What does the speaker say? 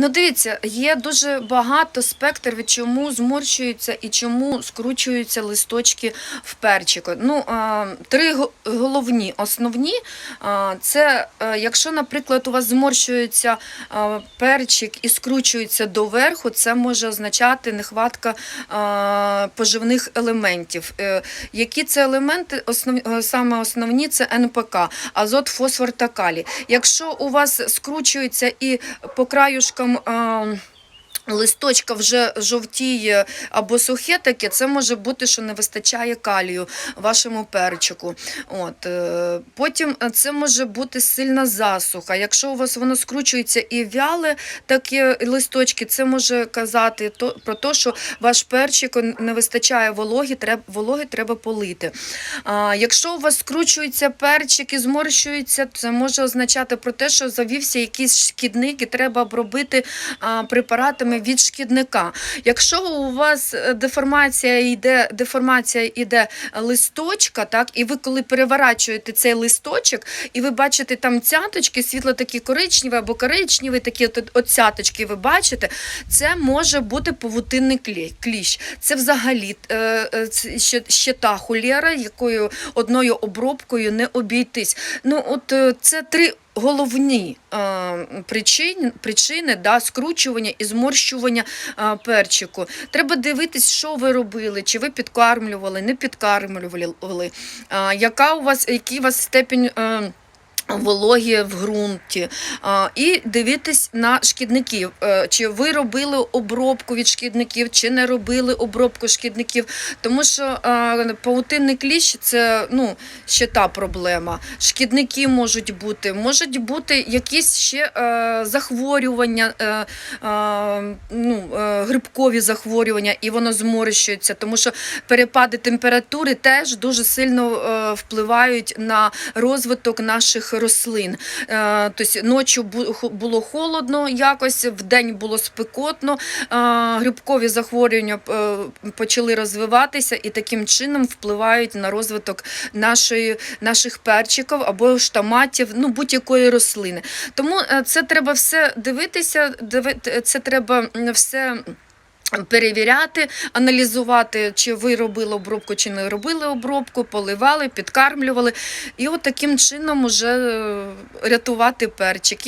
Ну, дивіться, є дуже багато спектрів, чому зморщуються і чому скручуються листочки в перчику. Ну, три головні, основні. Це е, якщо, наприклад, у вас зморщується перчик і скручується доверху, це може означати нехватка поживних елементів. Е, Які це елементи? Е, Саме основні це НПК, азот, фосфор та калій. Якщо у вас скручується і по краюшкам. А, Листочка вже жовтіє або сухе таке, це може бути, що не вистачає калію вашому перчику. От. е, Потім е, це може бути сильна засуха. Якщо у вас воно скручується і вяле такі листочки, це може казати то, про те, що ваш перчик не вистачає вологи, треба, вологи треба полити. А, якщо у вас скручується перчик і зморщується, це може означати про те, що завівся якийсь шкідник і треба обробити а, препаратами від шкідника. Якщо у вас е, деформація йде, деформація йде листочка, так, і ви коли переворачуєте цей листочок, і ви бачите там цяточки, світло такі коричневі або коричневі, такі от, цяточки ви бачите, це може бути павутинний кліщ. Це взагалі е, е, ще, ще та холєра, якою одною обробкою не обійтись. Ну, от е, це три головні е, причини, причини да, скручування і зморщування е, перчику. Треба дивитись, що ви робили, чи ви підкармлювали, не підкармлювали, е, яка у вас, який у вас степінь. Е, Вологі в ґрунті і дивитись на шкідників. Е, Чи ви робили обробку від шкідників, чи не робили обробку шкідників. Тому що павутинний кліщ це ну, ще та проблема. Шкідники можуть бути, можуть бути якісь ще е, захворювання, е, ну, грибкові захворювання, і воно зморщується, тому що перепади температури теж дуже сильно впливають на розвиток наших рослин. Тобто ночі бу- було холодно якось, вдень було спекотно, е, грибкові захворювання е, почали розвиватися і таким чином впливають на розвиток нашої, наших перчиків або ж томатів, ну будь-якої рослини. Тому це треба все дивитися, диви- це треба все. Перевіряти, аналізувати, чи ви робили обробку, чи не робили обробку, поливали, підкармлювали. І от таким чином уже е, рятувати перчик.